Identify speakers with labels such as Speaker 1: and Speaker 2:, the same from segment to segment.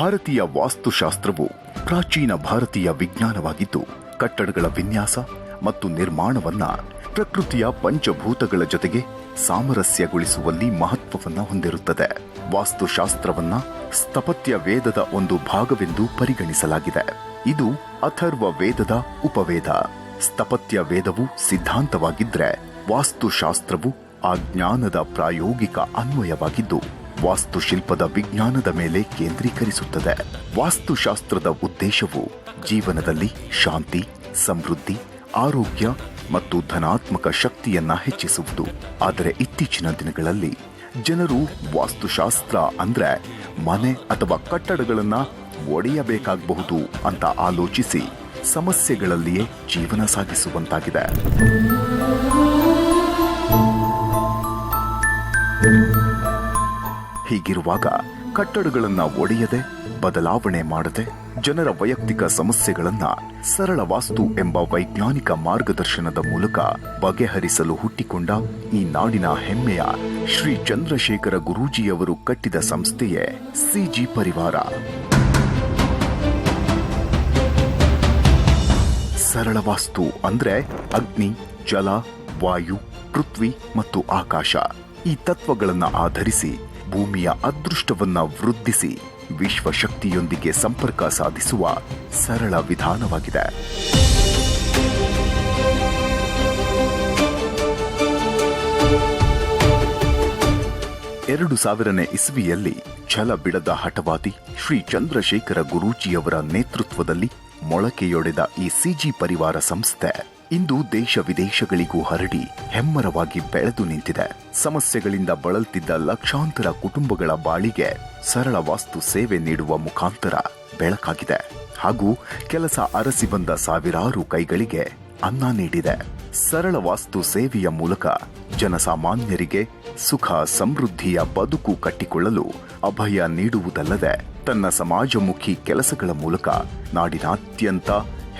Speaker 1: ಭಾರತೀಯ ವಾಸ್ತುಶಾಸ್ತ್ರವು ಪ್ರಾಚೀನ ಭಾರತೀಯ ವಿಜ್ಞಾನವಾಗಿದ್ದು, ಕಟ್ಟಡಗಳ ವಿನ್ಯಾಸ ಮತ್ತು ನಿರ್ಮಾಣವನ್ನ ಪ್ರಕೃತಿಯ ಪಂಚಭೂತಗಳ ಜೊತೆಗೆ ಸಾಮರಸ್ಯಗೊಳಿಸುವಲ್ಲಿ ಮಹತ್ವವನ್ನು ಹೊಂದಿರುತ್ತದೆ. ವಾಸ್ತುಶಾಸ್ತ್ರವನ್ನ ಸ್ಥಪತ್ಯ ವೇದದ ಒಂದು ಭಾಗವೆಂದು ಪರಿಗಣಿಸಲಾಗಿದೆ. ಇದು ಅಥರ್ವ ವೇದದ ಉಪವೇದ. ಸ್ಥಪತ್ಯ ವೇದವು ಸಿದ್ಧಾಂತವಾಗಿದ್ರೆ ವಾಸ್ತುಶಾಸ್ತ್ರವು ಆ ಜ್ಞಾನದ ಪ್ರಾಯೋಗಿಕ ಅನ್ವಯವಾಗಿದ್ದು ವಾಸ್ತುಶಿಲ್ಪದ ವಿಜ್ಞಾನದ ಮೇಲೆ ಕೇಂದ್ರೀಕರಿಸುತ್ತದೆ. ವಾಸ್ತುಶಾಸ್ತ್ರದ ಉದ್ದೇಶವು ಜೀವನದಲ್ಲಿ ಶಾಂತಿ, ಸಮೃದ್ಧಿ, ಆರೋಗ್ಯ ಮತ್ತು ಧನಾತ್ಮಕ ಶಕ್ತಿಯನ್ನ ಹೆಚ್ಚಿಸುವುದು. ಆದರೆ ಇತ್ತೀಚಿನ ದಿನಗಳಲ್ಲಿ ಜನರು ವಾಸ್ತುಶಾಸ್ತ್ರ ಅಂದ್ರೆ ಮನೆ ಅಥವಾ ಕಟ್ಟಡಗಳನ್ನ ಒಡೆಯಬೇಕಾಗಬಹುದು ಅಂತ ಆಲೋಚಿಸಿ ಸಮಸ್ಯೆಗಳಲ್ಲಿಯೇ ಜೀವನ ಸಾಗಿಸುವಂತಾಗಿದೆ. ಹೀಗಿರುವಾಗ ಕಟ್ಟಡಗಳನ್ನು ಒಡೆಯದೆ, ಬದಲಾವಣೆ ಮಾಡದೆ, ಜನರ ವೈಯಕ್ತಿಕ ಸಮಸ್ಯೆಗಳನ್ನ ಸರಳ ವಾಸ್ತು ಎಂಬ ವೈಜ್ಞಾನಿಕ ಮಾರ್ಗದರ್ಶನದ ಮೂಲಕ ಬಗೆಹರಿಸಲು ಹುಟ್ಟಿಕೊಂಡ ಈ ನಾಡಿನ ಹೆಮ್ಮೆಯ ಶ್ರೀ ಚಂದ್ರಶೇಖರ ಗುರೂಜಿಯವರು ಕಟ್ಟಿದ ಸಂಸ್ಥೆಯೇ ಸಿಜಿ ಪರಿವಾರ. ಸರಳ ವಾಸ್ತು ಅಂದ್ರೆ ಅಗ್ನಿ, ಜಲ, ವಾಯು, ಪೃಥ್ವಿ ಮತ್ತು ಆಕಾಶ ಈ ತತ್ವಗಳನ್ನು ಆಧರಿಸಿ ಭೂಮಿಯ ಅದೃಷ್ಟವನ್ನ ವೃದ್ಧಿಸಿ ವಿಶ್ವಶಕ್ತಿಯೊಂದಿಗೆ ಸಂಪರ್ಕ ಸಾಧಿಸುವ ಸರಳ ವಿಧಾನವಾಗಿದೆ. ಎರಡು ಸಾವಿರನೇ ಇಸ್ವಿಯಲ್ಲಿ ಛಲ ಬಿಡದ ಹಠವಾದಿ ಶ್ರೀ ಚಂದ್ರಶೇಖರ ಗುರೂಜಿಯವರ ನೇತೃತ್ವದಲ್ಲಿ ಮೊಳಕೆಯೊಡೆದ ಈ ಸಿಜಿ ಪರಿವಾರ ಸಂಸ್ಥೆ ಇಂದು ದೇಶ ವಿದೇಶಗಳಿಗೂ ಹರಡಿ ಹೆಮ್ಮರವಾಗಿ ಬೆಳೆದು ನಿಂತಿದೆ. ಸಮಸ್ಯೆಗಳಿಂದ ಬಳಲ್ತಿದ್ದ ಲಕ್ಷಾಂತರ ಕುಟುಂಬಗಳ ಬಾಳಿಗೆ ಸರಳ ವಾಸ್ತು ಸೇವೆ ನೀಡುವ ಮುಖಾಂತರ ಬೆಳಕಾಗಿದೆ. ಹಾಗೂ ಕೆಲಸ ಅರಸಿ ಬಂದ ಸಾವಿರಾರು ಕೈಗಳಿಗೆ ಅನ್ನ ನೀಡಿದೆ. ಸರಳ ವಾಸ್ತು ಸೇವೆಯ ಮೂಲಕ ಜನಸಾಮಾನ್ಯರಿಗೆ ಸುಖ, ಸಮೃದ್ಧಿಯ ಬದುಕು ಕಟ್ಟಿಕೊಳ್ಳಲು ಅಭಯ ನೀಡುವುದಲ್ಲದೆ ತನ್ನ ಸಮಾಜಮುಖಿ ಕೆಲಸಗಳ ಮೂಲಕ ನಾಡಿನಾದ್ಯಂತ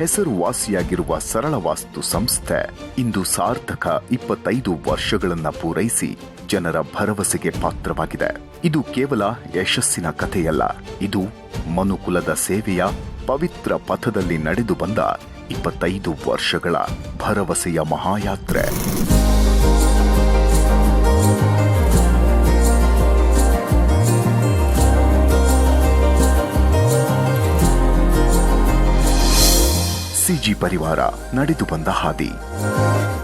Speaker 1: ಹೆಸರುವಾಸಿಯಾಗಿರುವ ಸರಳ ವಾಸ್ತು ಸಂಸ್ಥೆ ಇಂದು ಸಾರ್ಥಕ ಇಪ್ಪತ್ತೈದು ವರ್ಷಗಳನ್ನ ಪೂರೈಸಿ ಜನರ ಭರವಸೆಗೆ ಪಾತ್ರವಾಗಿದೆ. ಇದು ಕೇವಲ ಯಶಸ್ಸಿನ ಕಥೆಯಲ್ಲ, ಇದು ಮನುಕುಲದ ಸೇವೆಯ ಪವಿತ್ರ ಪಥದಲ್ಲಿ ನಡೆದು ಬಂದ ಇಪ್ಪತ್ತೈದು ವರ್ಷಗಳ ಭರವಸೆಯ ಮಹಾಯಾತ್ರೆ. ಸಿಜಿ ಪರಿವಾರ ನಡೆದು ಬಂದ ಹಾದಿ.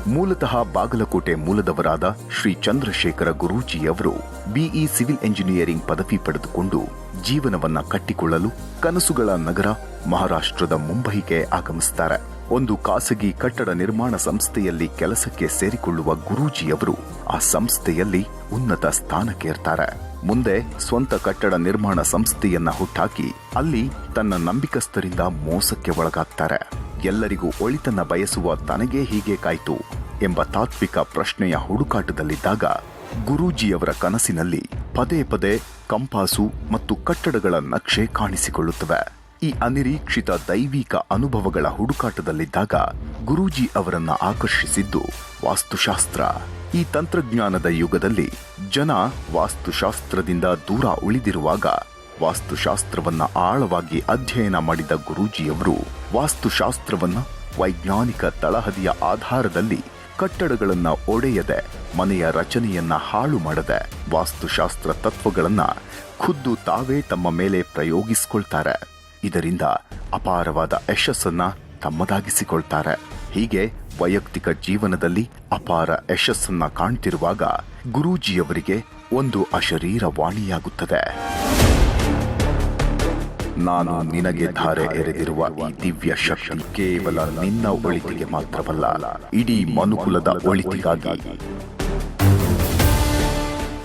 Speaker 1: ಮೂಲತಃ ಬಾಗಲಕೋಟೆ ಮೂಲದವರಾದ ಶ್ರೀ ಚಂದ್ರಶೇಖರ ಗುರೂಜಿಯವರು ಬಿಇ ಸಿವಿಲ್ ಎಂಜಿನಿಯರಿಂಗ್ ಪದವಿ ಪಡೆದುಕೊಂಡು ಜೀವನವನ್ನ ಕಟ್ಟಿಕೊಳ್ಳಲು ಕನಸುಗಳ ನಗರ ಮಹಾರಾಷ್ಟ್ರದ ಮುಂಬೈಗೆ ಆಗಮಿಸುತ್ತಾರೆ ಒಂದು ಖಾಸಗಿ ಕಟ್ಟಡ ನಿರ್ಮಾಣ ಸಂಸ್ಥೆಯಲ್ಲಿ ಕೆಲಸಕ್ಕೆ ಸೇರಿಕೊಳ್ಳುವ ಗುರೂಜಿಯವರು ಆ ಸಂಸ್ಥೆಯಲ್ಲಿ ಉನ್ನತ ಸ್ಥಾನಕ್ಕೇರ್ತಾರೆ. ಮುಂದೆ ಸ್ವಂತ ಕಟ್ಟಡ ನಿರ್ಮಾಣ ಸಂಸ್ಥೆಯನ್ನ ಹುಟ್ಟಾಕಿ ಅಲ್ಲಿ ತನ್ನ ನಂಬಿಕಸ್ಥರಿಂದ ಮೋಸಕ್ಕೆ ಒಳಗಾಗ್ತಾರೆ. ಎಲ್ಲರಿಗೂ ಒಳಿತನ್ನ ಬಯಸುವ ತನಗೇ ಹೀಗೆ ಕಾಯ್ತು ಎಂಬ ತಾತ್ವಿಕ ಪ್ರಶ್ನೆಯ ಹುಡುಕಾಟದಲ್ಲಿದ್ದಾಗ ಗುರೂಜಿಯವರ ಕನಸಿನಲ್ಲಿ ಪದೇ ಪದೇ ಕಂಪಾಸು ಮತ್ತು ಕಟ್ಟಡಗಳ ನಕ್ಷೆ ಕಾಣಿಸಿಕೊಳ್ಳುತ್ತವೆ. ಈ ಅನಿರೀಕ್ಷಿತ ದೈವಿಕ ಅನುಭವಗಳ ಹುಡುಕಾಟದಲ್ಲಿದ್ದಾಗ ಗುರೂಜಿ ಅವರನ್ನ ಆಕರ್ಷಿಸಿದ್ದು ವಾಸ್ತುಶಾಸ್ತ್ರ. ಈ ತಂತ್ರಜ್ಞಾನದ ಯುಗದಲ್ಲಿ ಜನ ವಾಸ್ತುಶಾಸ್ತ್ರದಿಂದ ದೂರ ಉಳಿದಿರುವಾಗ ವಾಸ್ತುಶಾಸ್ತ್ರವನ್ನ ಆಳವಾಗಿ ಅಧ್ಯಯನ ಮಾಡಿದ ಗುರೂಜಿಯವರು ವಾಸ್ತುಶಾಸ್ತ್ರವನ್ನು ವೈಜ್ಞಾನಿಕ ತಳಹದಿಯ ಆಧಾರದಲ್ಲಿ ಕಟ್ಟಡಗಳನ್ನು ಒಡೆಯದೆ, ಮನೆಯ ರಚನೆಯನ್ನ ಹಾಳು ಮಾಡದೆ ವಾಸ್ತುಶಾಸ್ತ್ರ ತತ್ವಗಳನ್ನ ಖುದ್ದು ತಾವೇ ತಮ್ಮ ಮೇಲೆ ಪ್ರಯೋಗಿಸಿಕೊಳ್ತಾರೆ. ಇದರಿಂದ ಅಪಾರವಾದ ಯಶಸ್ಸನ್ನ ತಮ್ಮದಾಗಿಸಿಕೊಳ್ತಾರೆ. ಹೀಗೆ ವೈಯಕ್ತಿಕ ಜೀವನದಲ್ಲಿ ಅಪಾರ ಯಶಸ್ಸನ್ನ ಕಾಣ್ತಿರುವಾಗ ಗುರೂಜಿಯವರಿಗೆ ಒಂದು ಅಶರೀರ ವಾಣಿಯಾಗುತ್ತದೆ ನಾನು ನಿನಗೆ ಧಾರೆ ಎರೆದಿರುವ ಈ ದಿವ್ಯ ಶಕ್ತಿ ಕೇವಲ ನಿನ್ನ ಒಳಿತಿಗೆ ಮಾತ್ರವಲ್ಲ, ಇಡೀ ಮನುಕುಲದ ಒಳಿತಿಗಾಗಿ.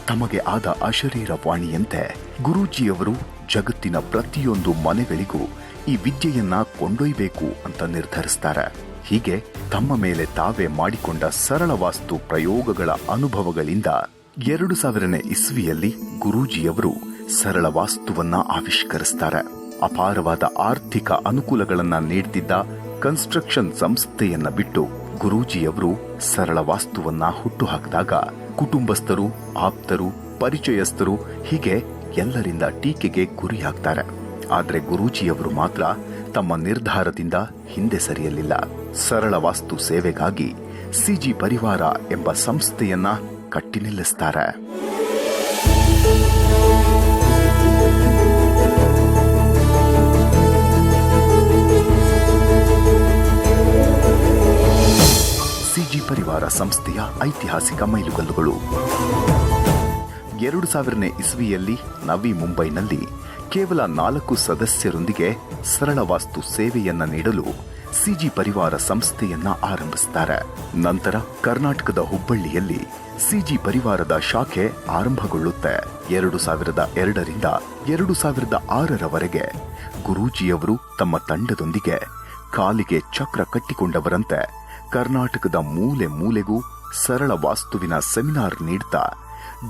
Speaker 1: ತಮಗೆ ಆದ ಅಶರೀರ ವಾಣಿಯಂತೆ ಗುರೂಜಿಯವರು ಜಗತ್ತಿನ ಪ್ರತಿಯೊಂದು ಮನೆಗಳಿಗೂ ಈ ವಿದ್ಯೆಯನ್ನ ಕೊಂಡೊಯ್ಯಬೇಕು ಅಂತ ನಿರ್ಧರಿಸ್ತಾರೆ. ಹೀಗೆ ತಮ್ಮ ಮೇಲೆ ತಾವೇ ಮಾಡಿಕೊಂಡ ಸರಳ ವಾಸ್ತು ಪ್ರಯೋಗಗಳ ಅನುಭವಗಳಿಂದ ಎರಡು ಸಾವಿರನೇ ಇಸ್ವಿಯಲ್ಲಿ ಗುರೂಜಿಯವರು ಸರಳ ವಾಸ್ತುವನ್ನ ಆವಿಷ್ಕರಿಸ್ತಾರೆ. ಅಪಾರವಾದ ಆರ್ಥಿಕ ಅನುಕೂಲಗಳನ್ನು ನೀಡ್ತಿದ್ದ ಕನ್ಸ್ಟ್ರಕ್ಷನ್ ಸಂಸ್ಥೆಯನ್ನ ಬಿಟ್ಟು ಗುರೂಜಿಯವರು ಸರಳ ವಾಸ್ತುವನ್ನ ಹುಟ್ಟುಹಾಕಿದಾಗ ಕುಟುಂಬಸ್ಥರು, ಆಪ್ತರು, ಪರಿಚಯಸ್ಥರು ಹೀಗೆ ಎಲ್ಲರಿಂದ ಟೀಕೆಗೆ ಗುರಿಯಾಗ್ತಾರೆ. ಆದರೆ ಗುರೂಜಿಯವರು ಮಾತ್ರ ತಮ್ಮ ನಿರ್ಧಾರದಿಂದ ಹಿಂದೆ ಸರಿಯಲಿಲ್ಲ. ಸರಳ ವಾಸ್ತು ಸೇವೆಗಾಗಿ ಸಿಜಿ ಪರಿವಾರ ಎಂಬ ಸಂಸ್ಥೆಯನ್ನ ಕಟ್ಟಿ ಪರಿವಾರ ಸಂಸ್ಥೆಯ ಐತಿಹಾಸಿಕ ಮೈಲುಗಲ್ಲುಗಳು. ಎರಡು ಸಾವಿರನೇ ಇಸ್ವಿಯಲ್ಲಿ ನವಿ ಮುಂಬೈನಲ್ಲಿ ಕೇವಲ ನಾಲ್ಕು ಸದಸ್ಯರೊಂದಿಗೆ ಸರಳ ವಾಸ್ತು ಸೇವೆಯನ್ನ ನೀಡಲು ಸಿಜಿ ಪರಿವಾರ ಸಂಸ್ಥೆಯನ್ನ ಆರಂಭಿಸುತ್ತಾರೆ ನಂತರ ಕರ್ನಾಟಕದ ಹುಬ್ಬಳ್ಳಿಯಲ್ಲಿ ಸಿಜಿ ಪರಿವಾರದ ಶಾಖೆ ಆರಂಭಗೊಳ್ಳುತ್ತೆ. ಎರಡು ಸಾವಿರದ ಎರಡರಿಂದ ಎರಡು ಸಾವಿರದ ಆರರವರೆಗೆ ಗುರೂಜಿಯವರು ತಮ್ಮ ತಂಡದೊಂದಿಗೆ ಕಾಲಿಗೆ ಚಕ್ರ ಕಟ್ಟಿಕೊಂಡವರಂತೆ ಕರ್ನಾಟಕದ ಮೂಲೆ ಮೂಲೆಗೂ ಸರಳ ವಾಸ್ತುವಿನ ಸೆಮಿನಾರ್ ನೀಡ್ತಾ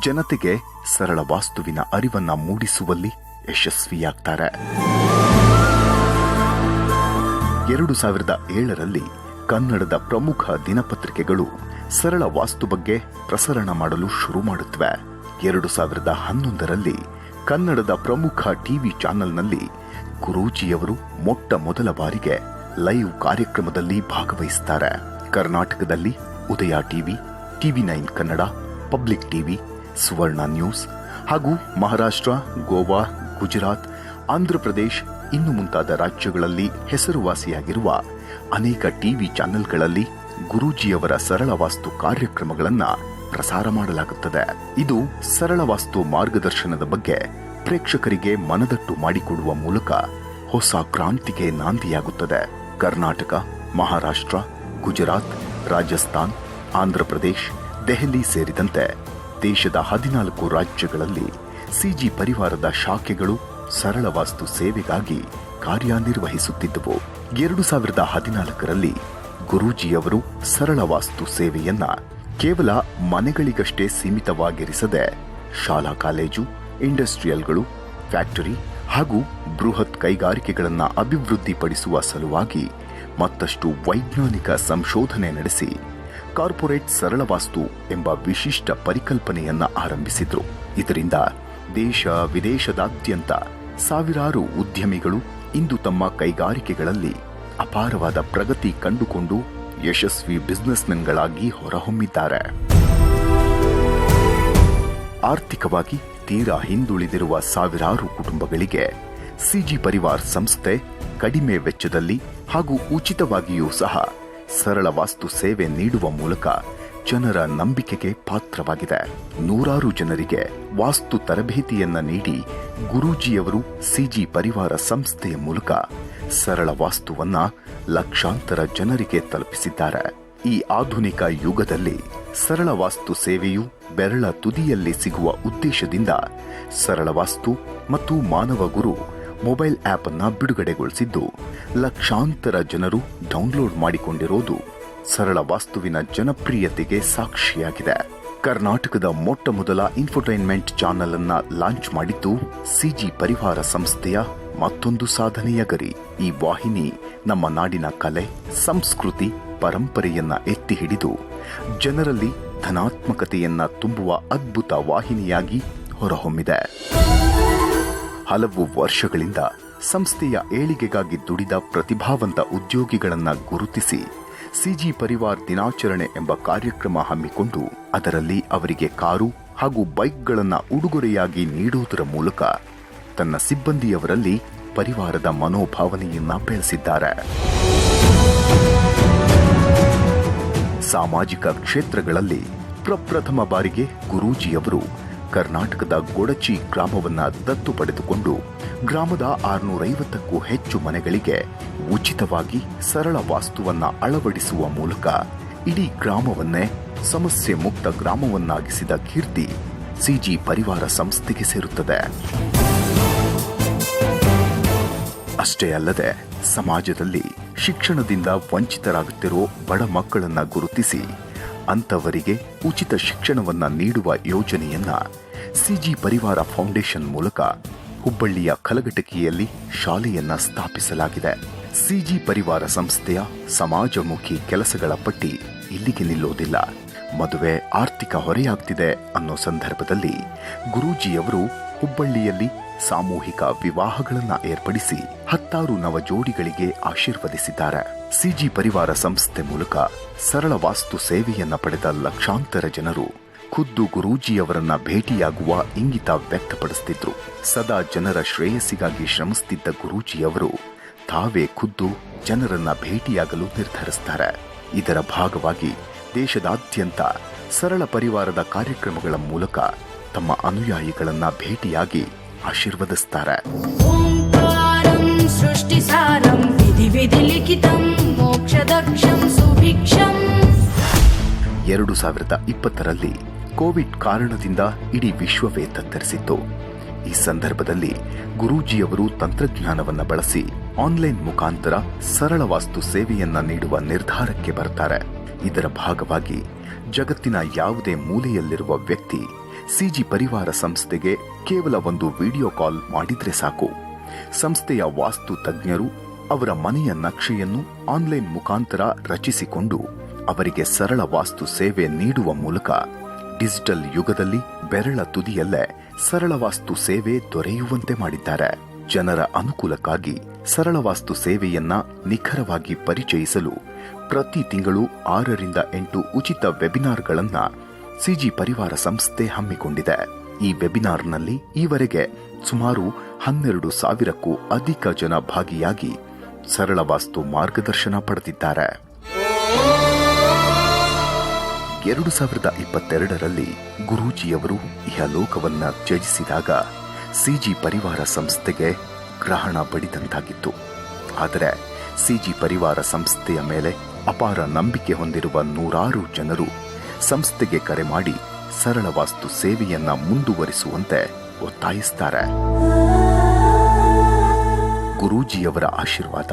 Speaker 1: ಜನತೆಗೆ ಸರಳ ವಾಸ್ತುವಿನ ಅರಿವನ್ನ ಮೂಡಿಸುವಲ್ಲಿ ಯಶಸ್ವಿಯಾಗ್ತಾರೆ. ಎರಡು ಸಾವಿರದ ಏಳರಲ್ಲಿ ಕನ್ನಡದ ಪ್ರಮುಖ ದಿನಪತ್ರಿಕೆಗಳು ಸರಳ ವಾಸ್ತು ಬಗ್ಗೆ ಪ್ರಸರಣ ಮಾಡಲು ಶುರು ಮಾಡುತ್ತವೆ. ಎರಡು ಸಾವಿರದ ಹನ್ನೊಂದರಲ್ಲಿ ಕನ್ನಡದ ಪ್ರಮುಖ ಟಿವಿ ಚಾನೆಲ್ನಲ್ಲಿ ಗುರೂಜಿಯವರು ಮೊಟ್ಟ ಮೊದಲ ಬಾರಿಗೆ ಲೈವ್ ಕಾರ್ಯಕ್ರಮದಲ್ಲಿ ಭಾಗವಹಿಸುತ್ತಾರೆ ಕರ್ನಾಟಕದಲ್ಲಿ Udaya TV TV nine Kannada, public TV, Suvarna news ಹಾಗೂ ಮಹಾರಾಷ್ಟ್ರ, ಗೋವಾ, ಗುಜರಾತ್ ಆಂಧ್ರಪ್ರದೇಶ್ ಇನ್ನು ಮುಂತಾದ ರಾಜ್ಯಗಳಲ್ಲಿ ಹೆಸರುವಾಸಿಯಾಗಿರುವ ಅನೇಕ ಟಿವಿ ಚಾನೆಲ್ಗಳಲ್ಲಿ ಗುರೂಜಿಯವರ ಸರಳ ವಾಸ್ತು ಕಾರ್ಯಕ್ರಮಗಳನ್ನು ಪ್ರಸಾರ ಮಾಡಲಾಗುತ್ತದೆ. ಇದು ಸರಳ ವಾಸ್ತು ಮಾರ್ಗದರ್ಶನದ ಬಗ್ಗೆ ಪ್ರೇಕ್ಷಕರಿಗೆ ಮನದಟ್ಟು ಮಾಡಿಕೊಡುವ ಮೂಲಕ ಹೊಸ ಕ್ರಾಂತಿಗೆ ನಾಂದಿಯಾಗುತ್ತದೆ. ಕರ್ನಾಟಕ, ಮಹಾರಾಷ್ಟ್ರ, ಗುಜರಾತ್, ರಾಜಸ್ಥಾನ್ ಆಂಧ್ರಪ್ರದೇಶ್ ದೆಹಲಿ ಸೇರಿದಂತೆ ದೇಶದ ಹದಿನಾಲ್ಕು ರಾಜ್ಯಗಳಲ್ಲಿ ಸಿಜಿ ಪರಿವಾರದ ಶಾಖೆಗಳು ಸರಳ ವಾಸ್ತು ಸೇವೆಗಾಗಿ ಕಾರ್ಯನಿರ್ವಹಿಸುತ್ತಿದ್ದವು. ಎರಡು ಸಾವಿರದ ಹದಿನಾಲ್ಕರಲ್ಲಿ ಗುರೂಜಿಯವರು ಸರಳ ವಾಸ್ತು ಸೇವೆಯನ್ನ ಕೇವಲ ಮನೆಗಳಿಗಷ್ಟೇ ಸೀಮಿತವಾಗಿರಿಸದೆ ಶಾಲಾ ಕಾಲೇಜು, ಇಂಡಸ್ಟ್ರಿಯಲ್ಗಳು, ಫ್ಯಾಕ್ಟರಿ ಹಾಗೂ ಬೃಹತ್ ಕೈಗಾರಿಕೆಗಳನ್ನು ಅಭಿವೃದ್ಧಿಪಡಿಸುವ ಸಲುವಾಗಿ ಮತ್ತಷ್ಟು ವೈಜ್ಞಾನಿಕ ಸಂಶೋಧನೆ ನಡೆಸಿ ಕಾರ್ಪೊರೇಟ್ ಸರಳ ವಾಸ್ತು ಎಂಬ ವಿಶಿಷ್ಟ ಪರಿಕಲ್ಪನೆಯನ್ನು ಆರಂಭಿಸಿದ್ರು. ಇದರಿಂದ ದೇಶ ವಿದೇಶದಾದ್ಯಂತ ಸಾವಿರಾರು ಉದ್ಯಮಿಗಳು ಇಂದು ತಮ್ಮ ಕೈಗಾರಿಕೆಗಳಲ್ಲಿ ಅಪಾರವಾದ ಪ್ರಗತಿ ಕಂಡುಕೊಂಡು ಯಶಸ್ವಿ ಬಿಸ್ನೆಸ್ಮನ್ಗಳಾಗಿ ಹೊರಹೊಮ್ಮಿದ್ದಾರೆ. ಆರ್ಥಿಕವಾಗಿ ತೀರಾ ಹಿಂದುಳಿದಿರುವ ಸಾವಿರಾರು ಕುಟುಂಬಗಳಿಗೆ ಸಿಜಿ ಪರಿವಾರ್ ಸಂಸ್ಥೆ ಕಡಿಮೆ ವೆಚ್ಚದಲ್ಲಿ ಹಾಗೂ ಉಚಿತವಾಗಿಯೂ ಸಹ ಸರಳ ವಾಸ್ತು ಸೇವೆ ನೀಡುವ ಮೂಲಕ ಜನರ ನಂಬಿಕೆಗೆ ಪಾತ್ರವಾಗಿದೆ. ನೂರಾರು ಜನರಿಗೆ ವಾಸ್ತು ತರಬೇತಿಯನ್ನ ನೀಡಿ ಗುರೂಜಿಯವರು ಸಿಜಿ ಪರಿವಾರ ಸಂಸ್ಥೆಯ ಮೂಲಕ ಸರಳ ವಾಸ್ತುವನ್ನ ಲಕ್ಷಾಂತರ ಜನರಿಗೆ ತಲುಪಿಸಿದ್ದಾರೆ. ಈ ಆಧುನಿಕ ಯುಗದಲ್ಲಿ ಸರಳ ವಾಸ್ತು ಸೇವೆಯು ಬೆರಳ ತುದಿಯಲ್ಲಿ ಸಿಗುವ ಉದ್ದೇಶದಿಂದ ಸರಳ ವಾಸ್ತು ಮತ್ತು ಮಾನವ ಗುರು ಮೊಬೈಲ್ ಆಪ್ ಅನ್ನ ಬಿಡುಗಡೆಗೊಳಿಸಿದ್ದು, ಲಕ್ಷಾಂತರ ಜನರು ಡೌನ್ಲೋಡ್ ಮಾಡಿಕೊಂಡಿರೋದು ಸರಳ ವಾಸ್ತುವಿನ ಜನಪ್ರಿಯತೆಗೆ ಸಾಕ್ಷಿಯಾಗಿದೆ. ಕರ್ನಾಟಕದ ಮೊಟ್ಟ ಮೊದಲ ಇನ್ಫೋಟೈನ್ಮೆಂಟ್ ಚಾನೆಲ್ ಅನ್ನ ಲಾಂಚ್ ಮಾಡಿದ್ದು ಸಿಜಿ ಪರಿವಾರ ಸಂಸ್ಥೆಯ ಮತ್ತೊಂದು ಸಾಧನೆಯ ಗರಿ ಈ ವಾಹಿನಿ ನಮ್ಮ ನಾಡಿನ ಕಲೆ, ಸಂಸ್ಕೃತಿ ಪರಂಪರೆಯನ್ನ ಎತ್ತಿ ಹಿಡಿದು ಜನರಲ್ಲಿ ಧನಾತ್ಮಕತೆಯನ್ನ ತುಂಬುವ ಅದ್ಭುತ ವಾಹಿನಿಯಾಗಿ ಹೊರಹೊಮ್ಮಿದೆ. ಹಲವು ವರ್ಷಗಳಿಂದ ಸಂಸ್ಥೆಯ ಏಳಿಗೆಗಾಗಿ ದುಡಿದ ಪ್ರತಿಭಾವಂತ ಉದ್ಯೋಗಿಗಳನ್ನ ಗುರುತಿಸಿ ಸಿಜಿ ಪರಿವಾರ್ ದಿನಾಚರಣೆ ಎಂಬ ಕಾರ್ಯಕ್ರಮ ಹಮ್ಮಿಕೊಂಡು ಅದರಲ್ಲಿ ಅವರಿಗೆ ಕಾರು ಹಾಗೂ ಬೈಕ್ಗಳನ್ನು ಉಡುಗೊರೆಯಾಗಿ ನೀಡುವುದರ ಮೂಲಕ ತನ್ನ ಸಿಬ್ಬಂದಿಯವರಲ್ಲಿ ಪರಿವಾರದ ಮನೋಭಾವನೆಯನ್ನ ಬೆಳೆಸಿದ್ದಾರೆ. ಸಾಮಾಜಿಕ ಕ್ಷೇತ್ರಗಳಲ್ಲಿ ಪ್ರಪ್ರಥಮ ಬಾರಿಗೆ ಗುರೂಜಿಯವರು ಕರ್ನಾಟಕದ ಗೊಡಚಿ ಗ್ರಾಮವನ್ನು ದತ್ತು ಪಡೆದುಕೊಂಡು ಗ್ರಾಮದ ಆರುನೂರೈವತ್ತಕ್ಕೂ ಹೆಚ್ಚು ಮನೆಗಳಿಗೆ ಉಚಿತವಾಗಿ ಸರಳ ವಾಸ್ತುವನ್ನ ಅಳವಡಿಸುವ ಮೂಲಕ ಇಡೀ ಗ್ರಾಮವನ್ನೇ ಸಮಸ್ಯೆ ಮುಕ್ತ ಗ್ರಾಮವನ್ನಾಗಿಸಿದ ಕೀರ್ತಿ ಸಿಜಿ ಪರಿವಾರ ಸಂಸ್ಥೆಗೆ ಸೇರುತ್ತದೆ. ಅಷ್ಟೇ ಅಲ್ಲದೆ ಸಮಾಜದಲ್ಲಿ ಶಿಕ್ಷಣದಿಂದ ವಂಚಿತರಾಗುತ್ತಿರೋ ಬಡ ಮಕ್ಕಳನ್ನ ಗುರುತಿಸಿ ಅಂತವರಿಗೆ ಉಚಿತ ಶಿಕ್ಷಣವನ್ನ ನೀಡುವ ಯೋಜನೆಯನ್ನ ಸಿಜಿ ಪರಿವಾರ ಫೌಂಡೇಶನ್ ಮೂಲಕ ಹುಬ್ಬಳ್ಳಿಯ ಕಲಘಟಕಿಯಲ್ಲಿ ಶಾಲೆಯನ್ನ ಸ್ಥಾಪಿಸಲಾಗಿದೆ. ಸಿಜಿ ಪರಿವಾರ ಸಂಸ್ಥೆಯ ಸಮಾಜಮುಖಿ ಕೆಲಸಗಳ ಪಟ್ಟಿ ಇಲ್ಲಿಗೆ ನಿಲ್ಲೋದಿಲ್ಲ. ಮದುವೆ ಆರ್ಥಿಕ ಹೊರೆಯಾಗ್ತಿದೆ ಅನ್ನೋ ಸಂದರ್ಭದಲ್ಲಿ ಗುರೂಜಿಯವರು ಹುಬ್ಬಳ್ಳಿಯಲ್ಲಿ ಸಾಮೂಹಿಕ ವಿವಾಹಗಳನ್ನ ಏರ್ಪಡಿಸಿ ಹತ್ತಾರು ನವ ಜೋಡಿಗಳಿಗೆ ಆಶೀರ್ವದಿಸಿದ್ದಾರೆ. ಸಿಜಿ ಪರಿವಾರ ಸಂಸ್ಥೆ ಮೂಲಕ ಸರಳ ವಾಸ್ತು ಸೇವೆಯನ್ನ ಪಡೆದ ಲಕ್ಷಾಂತರ ಜನರು ಖುದ್ದು ಗುರೂಜಿಯವರನ್ನ ಭೇಟಿಯಾಗುವ ಇಂಗಿತ ವ್ಯಕ್ತಪಡಿಸುತ್ತಿದ್ರು ಸದಾ ಜನರ ಶ್ರೇಯಸ್ಸಿಗಾಗಿ ಶ್ರಮಿಸುತ್ತಿದ್ದ ಗುರೂಜಿಯವರು ತಾವೇ ಖುದ್ದು ಜನರನ್ನ ಭೇಟಿಯಾಗಲು ನಿರ್ಧರಿಸುತ್ತಾರೆ ಇದರ ಭಾಗವಾಗಿ ದೇಶದಾದ್ಯಂತ ಸರಳ ಪರಿವಾರದ ಕಾರ್ಯಕ್ರಮಗಳ ಮೂಲಕ ತಮ್ಮ ಅನುಯಾಯಿಗಳನ್ನ ಭೇಟಿಯಾಗಿ ಆಶೀರ್ವದಿಸ್ತಾರೆ. ಎರಡು ಸಾವಿರದ ಇಪ್ಪತ್ತರಲ್ಲಿ ಕೋವಿಡ್ ಕಾರಣದಿಂದ ಇಡೀ ವಿಶ್ವವೇ ತತ್ತರಿಸಿತ್ತು. ಈ ಸಂದರ್ಭದಲ್ಲಿ ಗುರೂಜಿಯವರು ತಂತ್ರಜ್ಞಾನವನ್ನು ಬಳಸಿ ಆನ್ಲೈನ್ ಮುಖಾಂತರ ಸರಳ ವಾಸ್ತು ಸೇವೆಯನ್ನ ನೀಡುವ ನಿರ್ಧಾರಕ್ಕೆ ಬರ್ತಾರೆ. ಇದರ ಭಾಗವಾಗಿ ಜಗತ್ತಿನ ಯಾವುದೇ ಮೂಲೆಯಲ್ಲಿರುವ ವ್ಯಕ್ತಿ ಸಿಜಿ ಪರಿವಾರ ಸಂಸ್ಥೆಗೆ ಕೇವಲ ಒಂದು ವಿಡಿಯೋ ಕಾಲ್ ಮಾಡಿದ್ರೆ ಸಾಕು. ಸಂಸ್ಥೆಯ ವಾಸ್ತು ತಜ್ಞರು ಅವರ ಮನೆಯ ನಕ್ಷೆಯನ್ನು ಆನ್ಲೈನ್ ಮುಖಾಂತರ ರಚಿಸಿಕೊಂಡು ಅವರಿಗೆ ಸರಳ ವಾಸ್ತು ಸೇವೆ ನೀಡುವ ಮೂಲಕ ಡಿಜಿಟಲ್ ಯುಗದಲ್ಲಿ ಬೆರಳ ತುದಿಯಲ್ಲೇ ಸರಳ ವಾಸ್ತು ಸೇವೆ ದೊರೆಯುವಂತೆ ಮಾಡಿದ್ದಾರೆ. ಜನರ ಅನುಕೂಲಕ್ಕಾಗಿ ಸರಳ ವಾಸ್ತು ಸೇವೆಯನ್ನ ನಿಖರವಾಗಿ ಪರಿಚಯಿಸಲು ಪ್ರತಿ ತಿಂಗಳು ಆರರಿಂದ ಎಂಟು ಉಚಿತ ವೆಬಿನಾರ್ಗಳನ್ನ ಸಿಜಿ ಪರಿವಾರ ಸಂಸ್ಥೆ ಹಮ್ಮಿಕೊಂಡಿದೆ. ಈ ವೆಬಿನಾರ್ನಲ್ಲಿ ಈವರೆಗೆ ಸುಮಾರು ಹನ್ನೆರಡು ಸಾವಿರಕ್ಕೂ ಅಧಿಕ ಜನ ಭಾಗಿಯಾಗಿ ಸರಳ ವಾಸ್ತು ಮಾರ್ಗದರ್ಶನ ಪಡೆದಿದ್ದಾರೆ. ಎರಡು ಸಾವಿರದ ಇಪ್ಪತ್ತೆರಡರಲ್ಲಿ ಗುರೂಜಿಯವರು ಇಹಲೋಕವನ್ನ ತ್ಯಜಿಸಿದಾಗ ಸಿಜಿ ಪರಿವಾರ ಸಂಸ್ಥೆಗೆ ಗ್ರಹಣ ಬಡಿದಂತಾಗಿತ್ತು. ಆದರೆ ಸಿಜಿ ಪರಿವಾರ ಸಂಸ್ಥೆಯ ಮೇಲೆ ಅಪಾರ ನಂಬಿಕೆ ಹೊಂದಿರುವ ನೂರಾರು ಜನರು ಸಂಸ್ಥೆಗೆ ಕರೆ ಮಾಡಿ ಸರಳ ವಾಸ್ತು ಸೇವೆಯನ್ನ ಮುಂದುವರಿಸುವಂತೆ ಒತ್ತಾಯಿಸ್ತಾರೆ. ಗುರೂಜಿಯವರ ಆಶೀರ್ವಾದ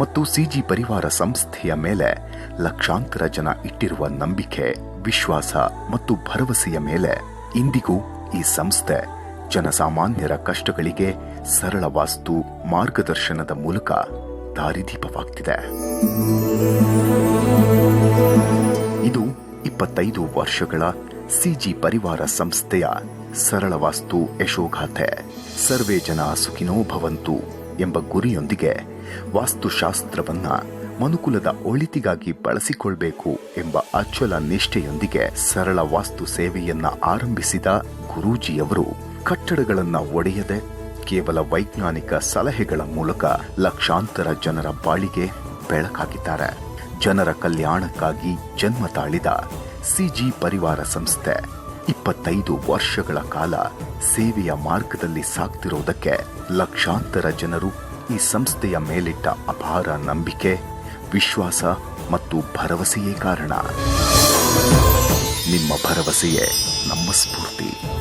Speaker 1: ಮತ್ತು ಸಿಜಿ ಪರಿವಾರ ಸಂಸ್ಥೆಯ ಮೇಲೆ ಲಕ್ಷಾಂತರ ಜನ ಇಟ್ಟಿರುವ ನಂಬಿಕೆ, ವಿಶ್ವಾಸ ಮತ್ತು ಭರವಸೆಯ ಮೇಲೆ ಇಂದಿಗೂ ಈ ಸಂಸ್ಥೆ ಜನಸಾಮಾನ್ಯರ ಕಷ್ಟಗಳಿಗೆ ಸರಳ ವಾಸ್ತು ಮಾರ್ಗದರ್ಶನದ ಮೂಲಕ ದಾರಿದೀಪವಾಗ್ತಿದೆ. ಇದು ಇಪ್ಪತ್ತೈದು ವರ್ಷಗಳ ಸಿಜಿ ಪರಿವಾರ ಸಂಸ್ಥೆಯ ಸರಳ ವಾಸ್ತು ಯಶೋಗಾಥೆ. ಸರ್ವೇ ಜನ ಸುಖಿನೋ ಭವಂತು ಎಂಬ ಗುರಿಯೊಂದಿಗೆ ವಾಸ್ತುಶಾಸ್ತ್ರವನ್ನ ಮನುಕುಲದ ಒಳಿತಿಗಾಗಿ ಬಳಸಿಕೊಳ್ಬೇಕು ಎಂಬ ಅಚಲ ನಿಷ್ಠೆಯೊಂದಿಗೆ ಸರಳ ವಾಸ್ತು ಸೇವೆಯನ್ನ ಆರಂಭಿಸಿದ ಗುರೂಜಿಯವರು ಕಟ್ಟಡಗಳನ್ನ ಒಡೆಯದೆ ಕೇವಲ ವೈಜ್ಞಾನಿಕ ಸಲಹೆಗಳ ಮೂಲಕ ಲಕ್ಷಾಂತರ ಜನರ ಬಾಳಿಗೆ ಬೆಳಕಾಗಿದ್ದಾರೆ. ಜನರ ಕಲ್ಯಾಣಕ್ಕಾಗಿ ಜನ್ಮ ತಾಳಿದ ಸಿಜಿ ಪರಿವಾರ ಸಂಸ್ಥೆ. ಇಪ್ಪತ್ತೈದು ವರ್ಷಗಳ ಕಾಲ ಸೇವೆಯ ಮಾರ್ಗದಲ್ಲಿ ಸಾಗ್ತಿರೋದಕ್ಕೆ ಲಕ್ಷಾಂತರ ಜನರು ಈ ಸಂಸ್ಥೆಯ ಮೇಲಿಟ್ಟ ಅಪಾರ ನಂಬಿಕೆ, ವಿಶ್ವಾಸ ಮತ್ತು ಭರವಸೆಯೇ ಕಾರಣ. ನಿಮ್ಮ ಭರವಸೆಯೇ ನಮ್ಮ ಸ್ಫೂರ್ತಿ.